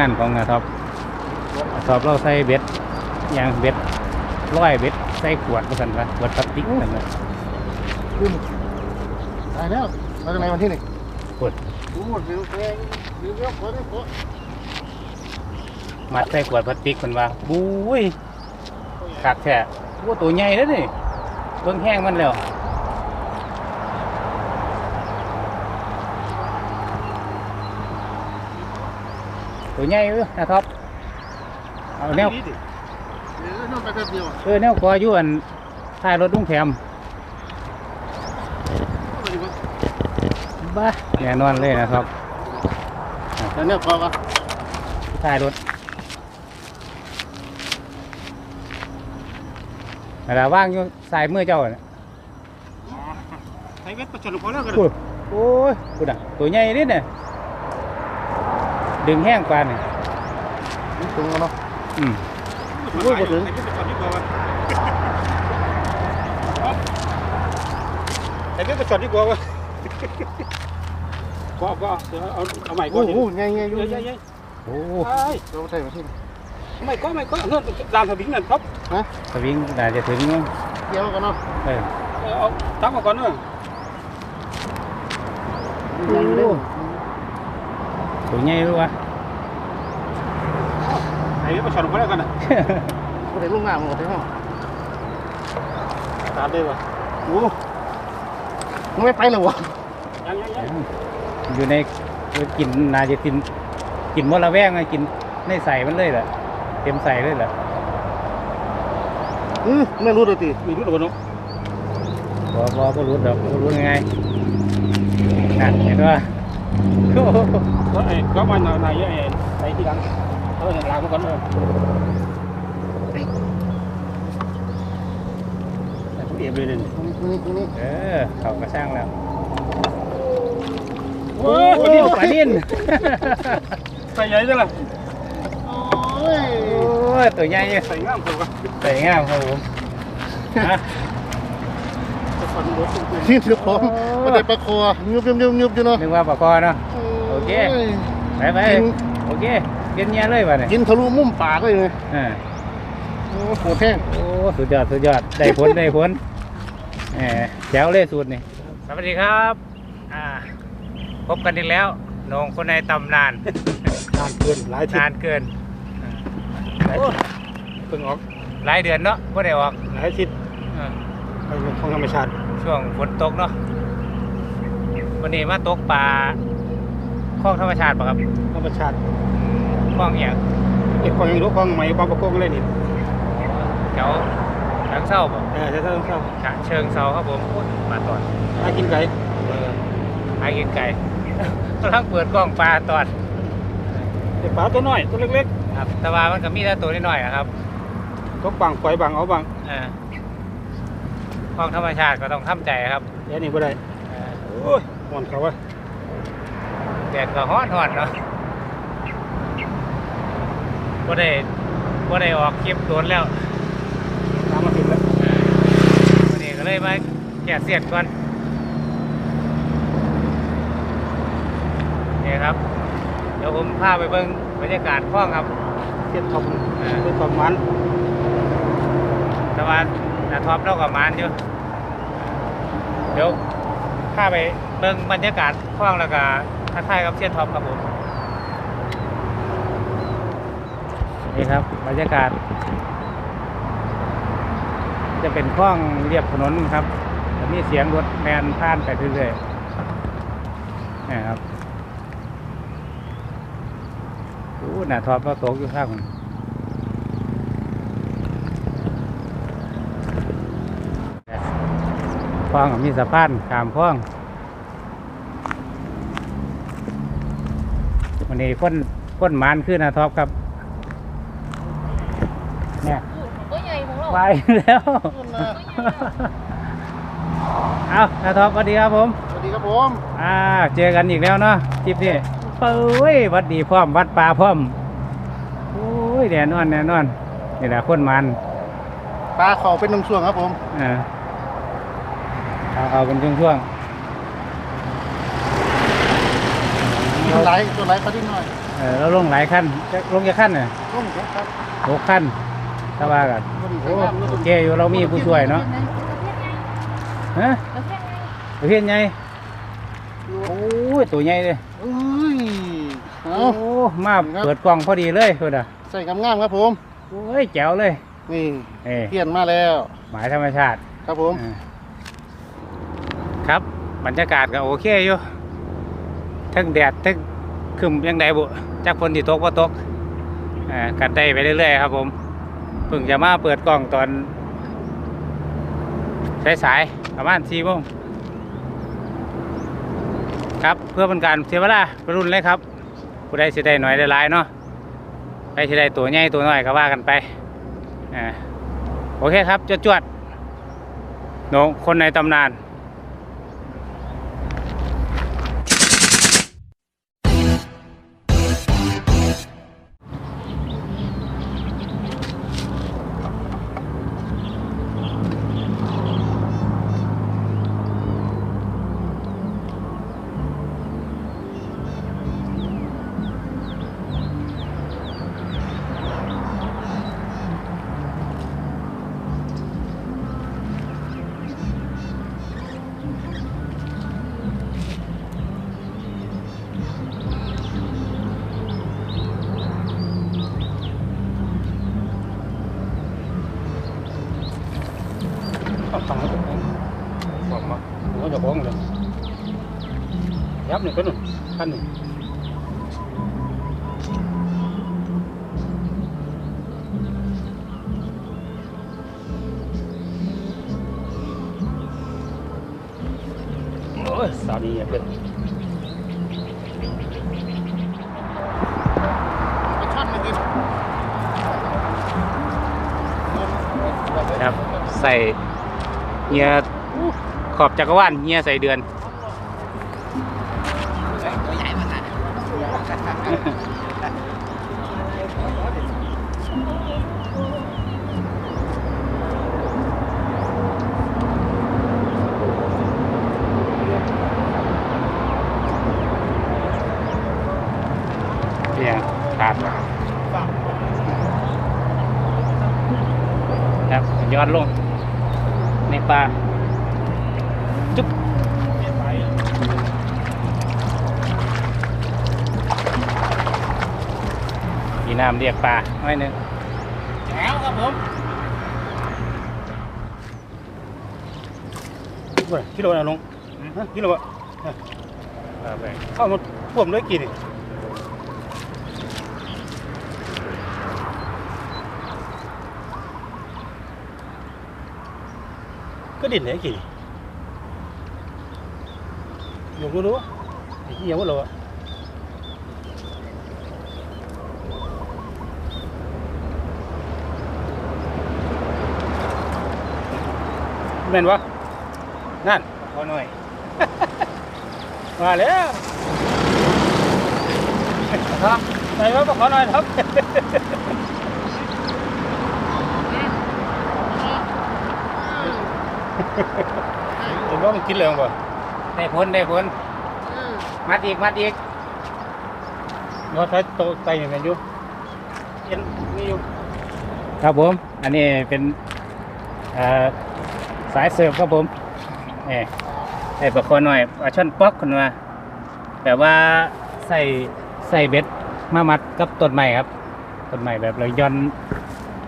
งานของนาท็อปนาท็อปเราใส่เบ็ดอย่างเบ็ดร้อยเบ็ดใส่ขวดมาสั่นละขวดพลาสติกสั่นละขึ้นตายแล้วมาจากไหนวันที่หนึ่งขวดโอ้โหเร็วแรงเร็วเร็วขอได้ขอมัดใส่ขวดพลาสติกมันว่าบุ้ยขาดแท้ว่าตัวใหญ่แล้วนี่เบิ่งแห้งมันแล้ว ตัวใหญ่เว้ยนาท็อปเอาแนวเดี๋ยวน้องไปแป๊บเดียวเออแนวกออยู่อันท้ายรถลุงแถมบ้าแน่นอนเลยนะครับแล้วเนี่ยพอปะท้ายรถเวลาว่างอยู่สายมือเจ้าน่ะใช้เวทประชดพอแล้วกันโอ้ยโอ้ยกูด่ะตัวใหญ่นิดเนี่ย ดึงแห้งปานนี่ถึงแล้วเนาะอืมโอ้ยบ่ถึงไอ้เรื่องประชดดีกว่าวะก็ก็เดี๋ยวเอาเอาใหม่ก่อโอ้นโหไงไงอยู่เยอะๆเยอะโอ้ๆไอ้เราใช่มาที่ไม่ก็ไม่ก็เงื่อนดานทวิงนั่นครับสวิงน่าจะถึงมั้งเกี่ยวกันเนาะเออเอาตั้งมาก่อนเนอะยังอยู่เด้อ ตัวใหญ่รู้วะไอ้เรื่องประชดพอแล้วกันนะบ่ได้ลงน้ำหมดเลยเนาะตามเลยวะโอ้มึงไม่ไปเลยวะยังยังยังอยู่ในกินน่าจะกินกินมดละแวงไงกินในใส่มันเลยแหละเต็มใส่เลยแหละอือไม่รู้เลยตีมีรู้หรือเปล่าเนาะบอบอก็รู้ดอกบ่รู้ยังไงนั่นเห็นว่า โอ้โหก็ไอ้ก็มันนายไอ้ไอ้ที่ดังเออล้างมาก่อนเออเอียบเลยเลยตรงนี้ตรงนี้เออเขาก็สร้างแล้วโอ้โอ้ยโหปลานิ่นใส่ใหญ่จังล่ะโอ้ยโอ้ยตัวใหญ่อยู่ใส่ง่ามผมก็ใส่งามครับผม ฮะฟันรถตุ้มที่ถือของมาได้ประคอยุบยุบยุบยุบอยู่เนาะนึกว่าปลาคอเนาะโอเคโอ้ยไปไปกินโอเคกินเงี้ยเลยป่ะเนี่ยกินทะลุมุมปากเลยเลยอ่าโอ้โหแห้งโอ้สุดยอดสุดยอดได้ผลได้ผลแหมแจ๋วเลยสูตรนี่สวัสดีครับอ่าพบกันอีกแล้วน้องคนในตำนานนานเกินหลายทิศนานเกินหลายทิศเพิ่งออกหลายเดือนเนาะก็ได้ออกหลายทิศอ่าไปเป็น ของธรรมชาติช่วงฝนตกเนาะวันนี้มาตกปลาคลองธรรมชาติป่ะครับธรรมชาติคลองอย่างไอ้ของยังรู้ของใหม่บางประกงเลยนี่แถวทางเศร้าป่ะเออจะต้องเข้าฉะเชิงเซาครับผมโอ้ยปลาตอดหากินไก่เออหากินไก่กำลังเปิดกล้องปลาตอดไอ้ปลาตัวน้อยตัวเล็กครับแต่ว่ามันก็มีแต่ตัวน้อยๆนะครับๆตกบางปล่อยบางเอาบางเออ คลองธรรมชาติก็ต้องทำใจครับเดี๋ยวนี้บ่ได้เออโอ้ยหอนเขาวะแดดก็ฮ้อนๆเนาะก็ได้ก็ได้ออกคลิปโดนแล้วน้ำมาถึงแล้ววันนี้ก็เลยมาแกะเสียดก่อนนี่ครับ เดี๋ยวผมพาไปเบิ่งบรรยากาศคลองครับเทียนทอมเออเป็นประมาณแต่ว่านาท็อปเรากับมานอยู่ เดี๋ยวพาไปเบิ่งบรรยากาศคลองแล้วก็ทักทายกับเชียนท็อปครับผมนี่ครับบรรยากาศ จะเป็นคลองเรียบถนนครับจะมีเสียงรถแมนผ่านไปเรื่อยๆนี่ครับโอ้หน้าทอปเราตกอยู่ข้างบน คลองก็มีสะพานข้ามคลองวันนี้คนคนหมานขึ้นนาท็อปครับ เนี่ยตัวใหญ่ของเราไปแล้วเอานาท็อปสวัสดีครับผมสวัสดีครับผมอ่าเจอกันอีกแล้วเนาะคลิปนี้เป้ยวัดดีพร้อมวัดป่าพร้อมโอ้ยแน่นอนแน่นอนนี่แหละคนมันปลาเขาเป็นน้ำช่วงครับผมอ่า เอาเอาเป็นช่วงตัวไหลตัวไหลเขาดิ้นหน่อยๆเออแล้วลงหลายขั้นจะลงกี่ขั้นเนี่ยต้องครับหกขั้นถ้าว่ากันพอดีโอ้ครับโอเคอยู่เรามีผู้ช่วยเนาะฮะประเภทไงโอ้ยตัวใหญ่เลยเอ้ยเอา โอ้มาเปิดกล่องพอดีเลยเพื่อนอะใส่กำงามครับผมโอ้ยแจ๋วเลยนี่เอ้ยเปลี่ยนมาแล้วหมายธรรมชาติครับผม อ่าครั บรรยากาศก็โอเคอยู่ทั้งแดดทั้งคึมยังไดบุจากฝนที่ตกว่าตกอ่ากัดได้ไปเรื่อยๆครับผมเพิ่งจะมาเปิดกล่องตอนสายๆประมาณสี่โมงครับเพื่อเป็นการเสียเวลาปรุ่นเลยครับผู้ใดสิได้หน่อยได้หลายเนาะใครสิได้ตัวใหญ่ตัวน้อยก็ว่ากันไปอ่าโอเคครับจวดๆโนคนในตำนาน มาผมก็จะบอกเลยยับหนึ่งก็หนึ่งขั้นหนึ่งโอ้ยสามีอะเพื่อนไปช่อนเลยกินครับ ใส่เงีย ขอบจักรวาลเงียใส่เดือนเนี่ยขาดครับย้อนลงในปลา จุ๊บมีน้ำเรียกปลาไว้หนึ่งแล้วครับผมเว้ยกิโลนะลงฮะกิโลวะเอาไปเข้ามาพ่วมด้วยกี่นี่ก็ดิ่นเลยกี่ อยู่รู้รู้ไอ้เหี้ยว่าเราอะแม่นวะนั่นขอหน่อย มาแล้วครับไหนว่าขอหน่อยครับเห็นว่ามันกินเลยมั้งบ่ ได้พ้นได้พ้นมัดอีกมัดอีกยอดใช้โตไตอย่างนั้นอยู่เอ็นนี่อยู่ครับผม อันนี้เป็นเอ่อสายเสิร์ฟครับผมเอ่ไอ้ปลาคอหน่อยปลาช่อนป๊อกคนว่าแต่ว่าใส่ใส่เบ็ดมามัดกับต้นไม้ครับต้นไม้แบบเราย้อน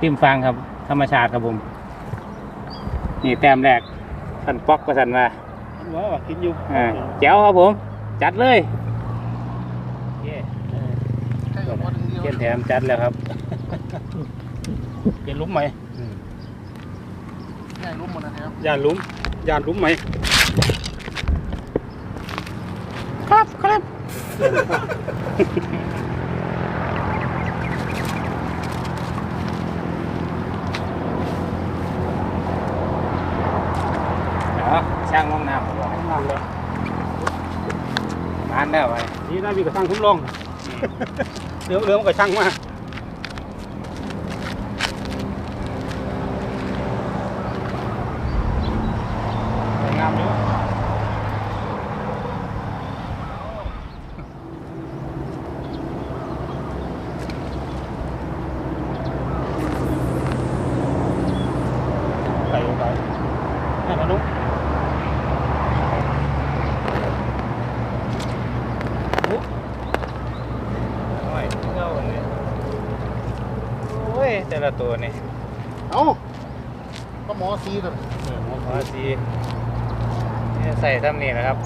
ติมฟางครับ ธรรมชาติครับผม นี่แต้มแรกช่อนป๊อกก็สันว่า ว้าวกินอยู่อ่าแจ๋วครับผม จัดเลยเย้ใช่กับพอถึงเดียวเกียนแถมจัดแล้วครับเปลี่ยนหลุมไหมง่ายรู้หมดนะครับยานหลุมยานหลุมไหมครับครับ ช่างมองน้ำบอกนั่นเลยมานแล้วไปนี่น่ามีกระชังคุ้มลองเดี๋ยวเดี๋ยวมันกระชังมาสวยงามอยู่ ยแต่ ละตัวนี่เอ้าก็หมอซีตัวเออหมอหมอสีเนี่ยใส่ทำนี่นะครับ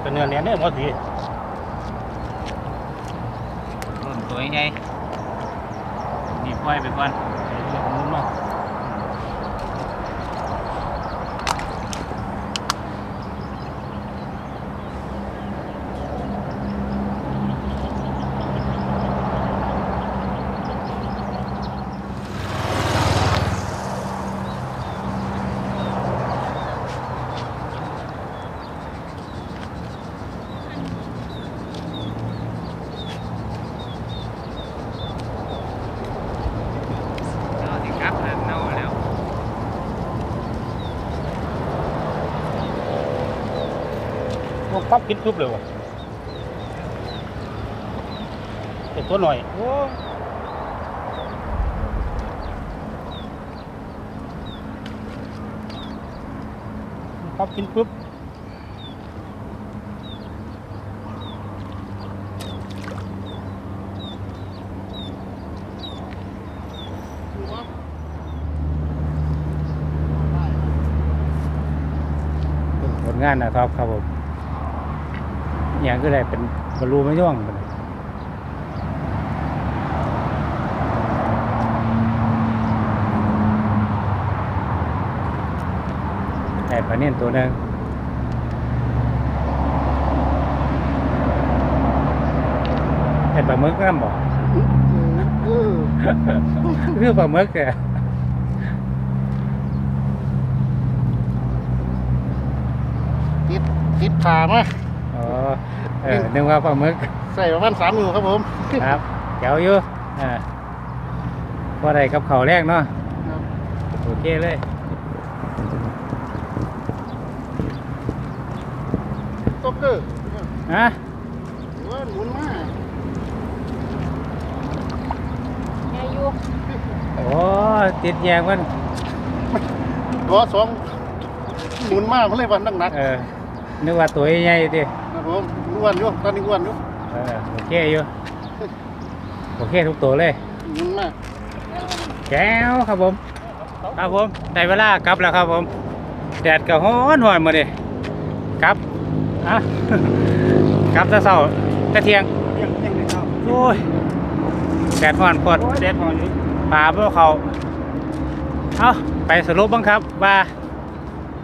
เป็นเนื้อเนียนเนี่ยหมอสีรุ่นตัวใหญ่นี่ปล่อยไปก่อนหมุนมาเอาสิครับเริ่มเน่าแล้ว พวก ปั๊บกินปุ๊บเลยวะไอ้ตัวหน่อยโอ้ปั๊บกินปุ๊บผลงานนะครับครับผม อย่างก็ได้เป็นบรรลุไม่ย่องไปแต่ปลาเนียนตัวนึงเห็นปลาหมึกน้ำบ่เออคือปลาหมึกแกติดติดขามา อ๋อเออนึกว่าปลาหมึกใส่ประมาณสามนิ้วครับผมครับเดี๋ยวอยู่อ่าพอได้กับเขาวแรกเนาะครับโอเคเลยตบเกอร์ฮะว่าหมุนมาโอ้ติดแยงมันล้อสองหมุนมาเพื่อเลยวันหนักเออนึกว่าตัวใหญ่ๆดิๆ ครับผมอ้วนอยู่ตอนนี้อ้วนอยู่เออโอเคอยู่โอเคทุกตัวเลยหมุนมาแก้วครับผม ครับผมได้เวลากลับแล้วครับผม แดดก็ฮ้อนหอนมาดิกลับอะกลับแตะเช้าแตะเที่ยงยังยังไม่เข้าโอ้ยแดดฮ้อนพอดโอ้ยเด็ดพออยู่ปลาพวกเขาเอาไปสรุปบ้างครับว่า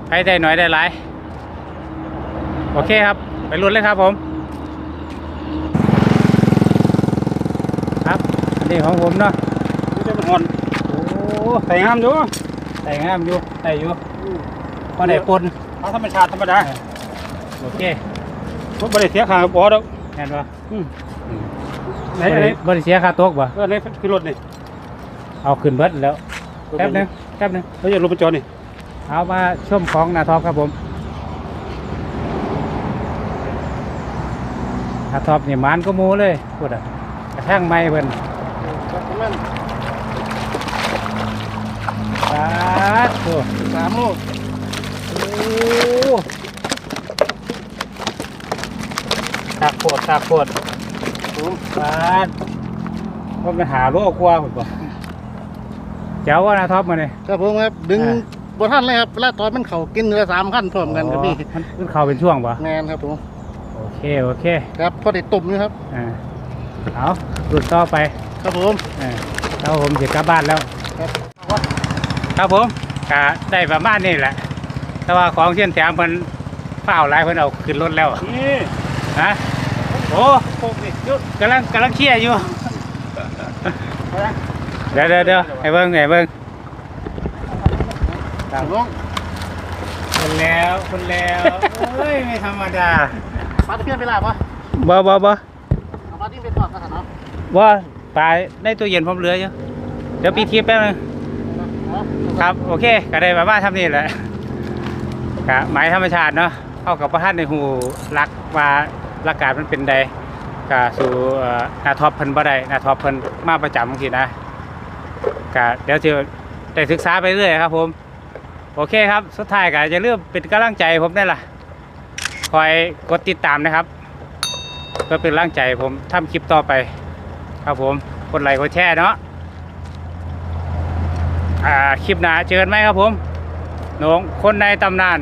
ใครได้หน่อยได้หลาย โอเคครับ ไปลุ้นเลยครับผม ครับอันนี้ของผมเนาะไม่ได้มันอ่อนโอ้ใส่งามอยู่ใส่งามอยู่ใส่อยู่พอได้ปนเอาธรรมชาติธรรมดาโอเคผมไม่ได้เสียค่าบ่ดอกแน่นปะอืมไหนบไหนริบริเสียค่าตกปะเออไหนคือรถนี่เอาขึ้นเบิดแล้วแป๊บหนึงแป๊บหนึงเขาจะรถประจอนี่เอามาชมของนาทอปครับผม นาทอปนี่มันก็หมูเลยพูดอะกระทั่งไม้เพิ่นครับประมาณปาดโอ้สามโลโหตากโคตรตากโคตรผมปาดว่ามันหาโลกว่าหมดบ่เจ้าว่านาทอปมาเนี่ยครับผมครับดึงบนท่านเลยครับเวลาตอนมันเข่ากินเนื้อสามขั้นพร้อมกันครับพี่มันมันเข้าเป็นช่วงปะแมนครับผมโอ เค โอเค ครับพอได้ตุ่มอยู่ครับอ่าเอาหลุดต่อไปครับผมอ่าแล้วผมจะกลับบ้านแล้ว ครับครับผมก็ได้ประมาณนี้แหละ แต่ว่าของเช่นแถมเพิ่นเปล่าหลายเพิ่นเอาขึ้นรถแล้วนี่ฮะโอ้โค้งนี่ยุดกำลังกำลังเคลียร์อยู่ เดี๋ยวเดี๋ยวเดี๋ยวให้เบิ่งให้เบิ่งครับผมคนแล้วคนแล้วเฮ้ย ไม่ธรรมดา ปลาตะเพียนไปลาบปะบ่บ่บ่เอาปลาที่ไปทอดกันเนาะบ่ปลาในตู้เย็นผมเหลืออยู่เดี๋ยวปีทิพย์แป๊บนึงครับโอเคก็ได้ประมาณทำนี่แหละกะหมายธรรมชาติเนาะเข้ากับพระท่านในหูรักว่ารักการมันเป็นใดกะสู่เอ่อหนาท็อปเพิ่นบ่ได้หนาท็อปเพิ่นมาประจำจังซี่นะกะเดี๋ยวจะได้ศึกษาไปเรื่อยครับผม โอเคครับ สุดท้ายก็จะเริ่าลืมเป็นกำลังใจให้ผมได้ล่ะ คอยกดติดตามนะครับ เพื่อเป็นร่างใจผมทำคลิปต่อไป ครับผมกดไลค์กดแชร์เนาะคลิปหน้าเจอกันไหมครับผมน้องคนในตำนาน